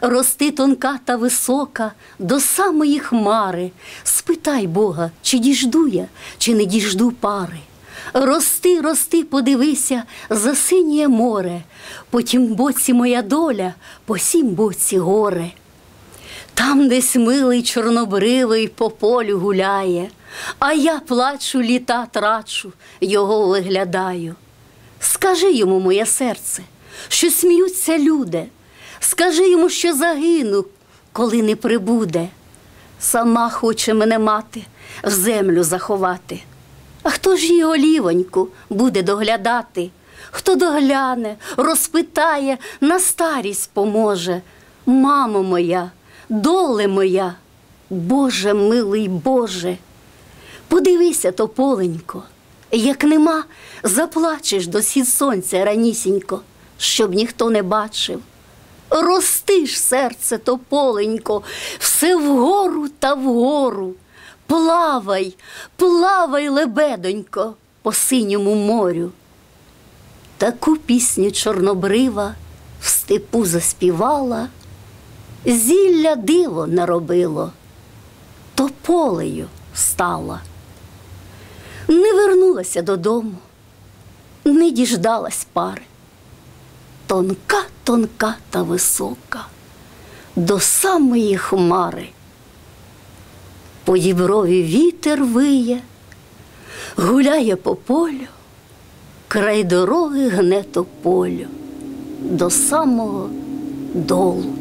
Рости тонка та висока до самої хмари. Спитай Бога, чи діжду я, чи не діжду пари. Рости, рости, подивися за синє море, по тім боці моя доля, по сім боці горе. Там десь милий чорнобривий по полю гуляє, а я плачу, літа трачу, його виглядаю. Скажи йому, моє серце, що сміються люди, скажи йому, що загину, коли не прибуде. Сама хоче мене мати, в землю заховати. А хто ж її олівоньку буде доглядати? Хто догляне, розпитає, на старість поможе. Мамо моя, доле моя, Боже милий Боже. Подивися, тополенько, як нема, заплачеш до схід сонця ранісінько, щоб ніхто не бачив. Рости ж серце тополенько, все вгору та вгору. Плавай, плавай, лебедонько, по синьому морю. Таку пісню чорнобрива в степу заспівала, зілля диво наробило, тополею стала. Не вернулася додому, не діждалась пари. Тонка, тонка та висока, до самої хмари. По діброві вітер виє, гуляє по полю, край дороги гне то полю до самого долу.